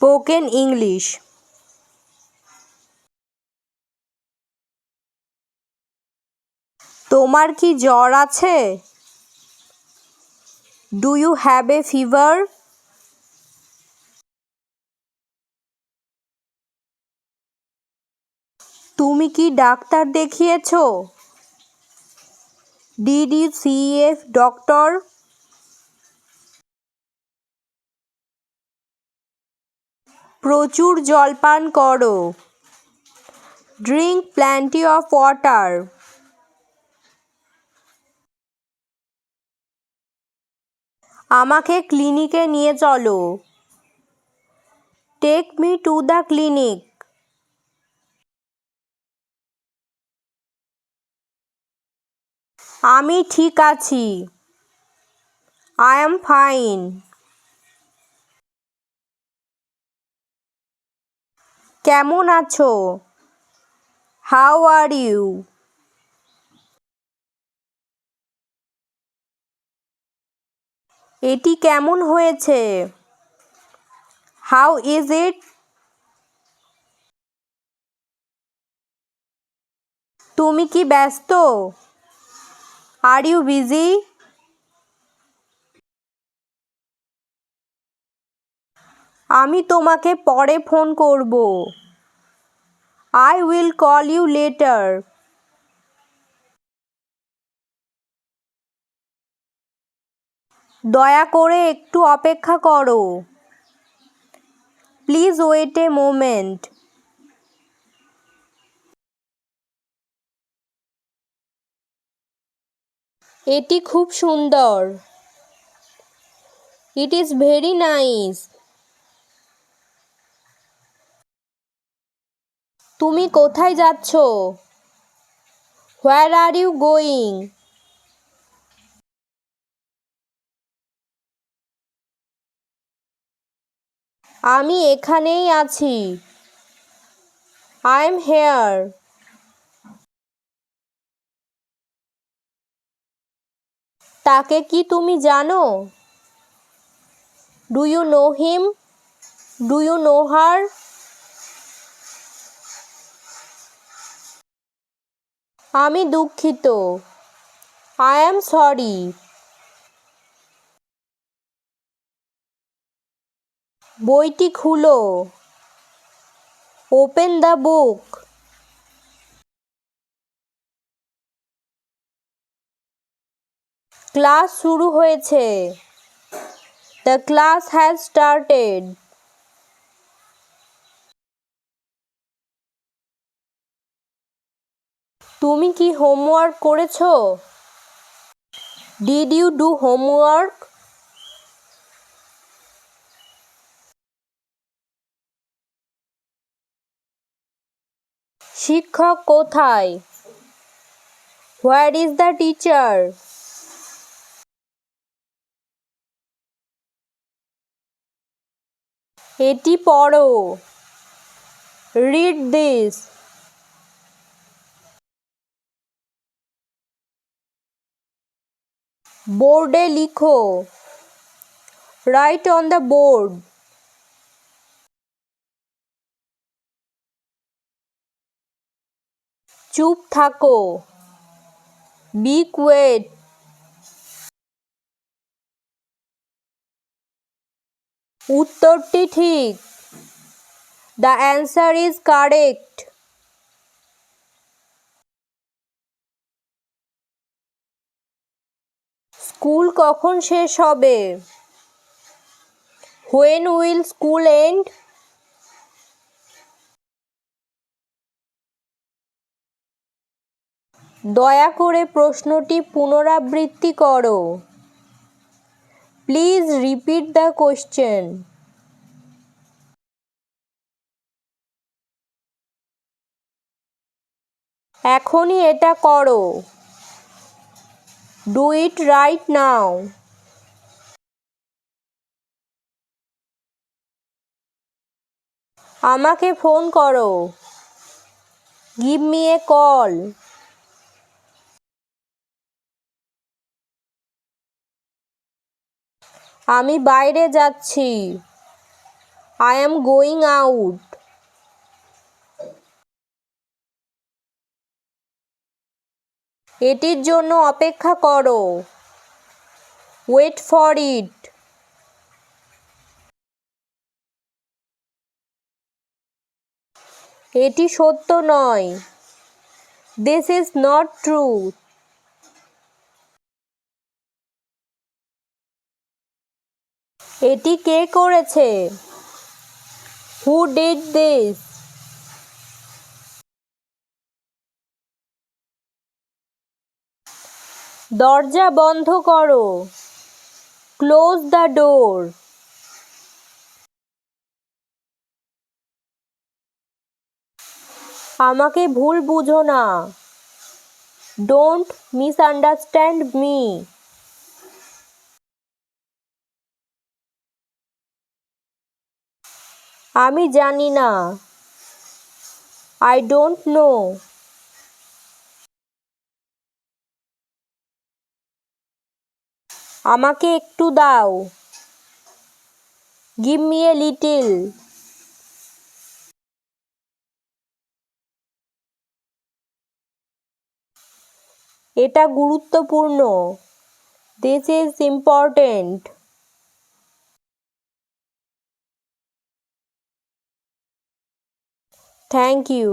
Spoken English. তোমার কি জ্বর আছে? Do you have a fever তুমি কি ডাক্তার দেখিয়েছো? ডিড সি এফ ডক্টর প্রচুর জল পান করো। ড্রিঙ্ক প্ল্যান্টি অফ ওয়াটার আমাকে ক্লিনিকে নিয়ে চলো। Take me to the clinic আমি ঠিক আছি। আই এম ফাইন কেমন আছো? হাউ আর ইউ এটি কেমন হয়েছে? হাউ ইজ ইট তুমি কি ব্যস্ত? আর ইউ বিজি আমি তোমাকে পরে ফোন করব। I will call you later দয়া করে একটু অপেক্ষা করো। প্লিজ ওয়েট এ মোমেন্ট এটি খুব সুন্দর। ইট ইজ ভেরি নাইস তুমি কোথায় যাচ্ছ? হোয়ার আর ইউ গোয়িং আমি এখানেই আছি। আই এম হেয়ার তাকে কি তুমি জানো? Do you know him do you know her আমি দুঃখিত। আই অ্যাম সরি বইটি খুলো। ওপেন দ্য বুক ক্লাস শুরু হয়েছে। দ্য ক্লাস হ্যাজ স্টার্টেড তুমি কি হোমওয়ার্ক করেছ? ডিড ইউ ডু হোমওয়ার্ক শিক্ষক কোথায়? হোয়ার ইজ দ্য টিচার এটি পড়ো। রিড দিস বোর্ডে লিখো। রাইট অন দ্য বোর্ড চুপ থাকো। বি কুয়েট উত্তরটি ঠিক। The answer is correct school কখন শেষ হবে? হোয়েন উইল স্কুল এন্ড দয়া করে প্রশ্নটি পুনরাবৃত্তি করো। প্লিজ রিপিট দ্য কোশ্চেন এখনই এটা করো। ডু ইট রাইট নাও আমাকে ফোন করো। গিভ মি এ কল আমি বাইরে যাচ্ছি। আই এম গোয়িং আউট এটির জন্য অপেক্ষা করো। ওয়েট ফর ইট এটি সত্য নয়। দিস ইজ নট ট্রু এটি কে করেছে? হু ডিড দিস দরজা বন্ধ করো। ক্লোজ দ্য ডোর আমাকে ভুল বুঝো না। ডোন্ট মিসআন্ডারস্ট্যান্ড মি আমি জানি না। আই ডোন্ট নো আমাকে একটু দাও। গিভ মি এ লিটিল এটা গুরুত্বপূর্ণ। This is important thank you